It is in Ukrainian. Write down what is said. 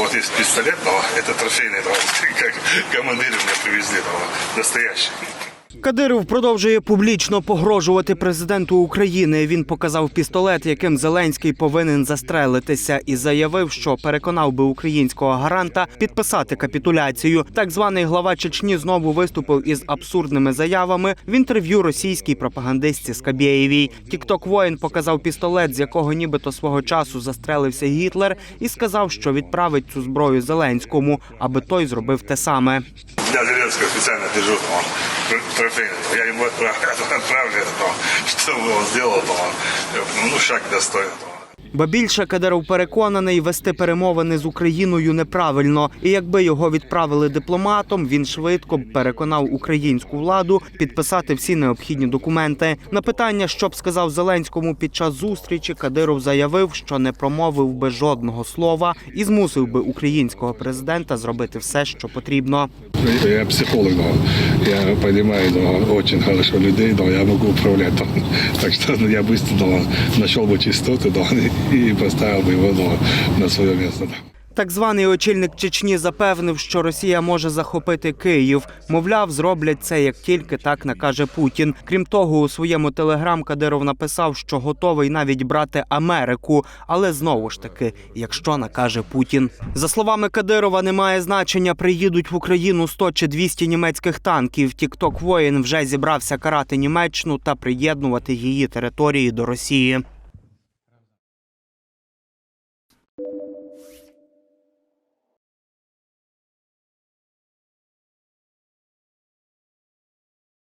Вот есть пистолет, но это трофейный, да, как командиры мне привезли, да, настоящий. Кадиров продовжує публічно погрожувати президенту України. Він показав пістолет, яким Зеленський повинен застрелитися, і заявив, що переконав би українського гаранта підписати капітуляцію. Так званий глава Чечні знову виступив із абсурдними заявами в інтерв'ю російській пропагандистці Скабєєвій. Тікток воїн показав пістолет, з якого нібито свого часу застрелився Гітлер, і сказав, що відправить цю зброю Зеленському, аби той зробив те саме. Для Зеленского специально держу, но он тр- трофейный. Я ему отправлю, отправлю это, но что бы он сделал, то он, ну, шаг достоин. то он. Ба більше Кадиров переконаний, вести перемовини з Україною неправильно, і якби його відправили дипломатом, він швидко б переконав українську владу підписати всі необхідні документи. На питання, що б сказав Зеленському під час зустрічі, Кадиров заявив, що не промовив би жодного слова і змусив би українського президента зробити все, що потрібно. Я психолог, но я понимаю но очень хорошо людей, но я могу управлять. но. Так что ну, я быстро но, нашел бы частоты но, и поставил бы его но, на свое место. да. Так званий очільник Чечні запевнив, що Росія може захопити Київ. Мовляв, зроблять це як тільки так накаже Путін. Крім того, у своєму телеграм Кадиров написав, що готовий навіть брати Америку, але знову ж таки, якщо накаже Путін. За словами Кадирова, немає значення, приїдуть в Україну 100 чи 200 німецьких танків. Тікток воїн вже зібрався карати Німеччину та приєднувати її території до Росії.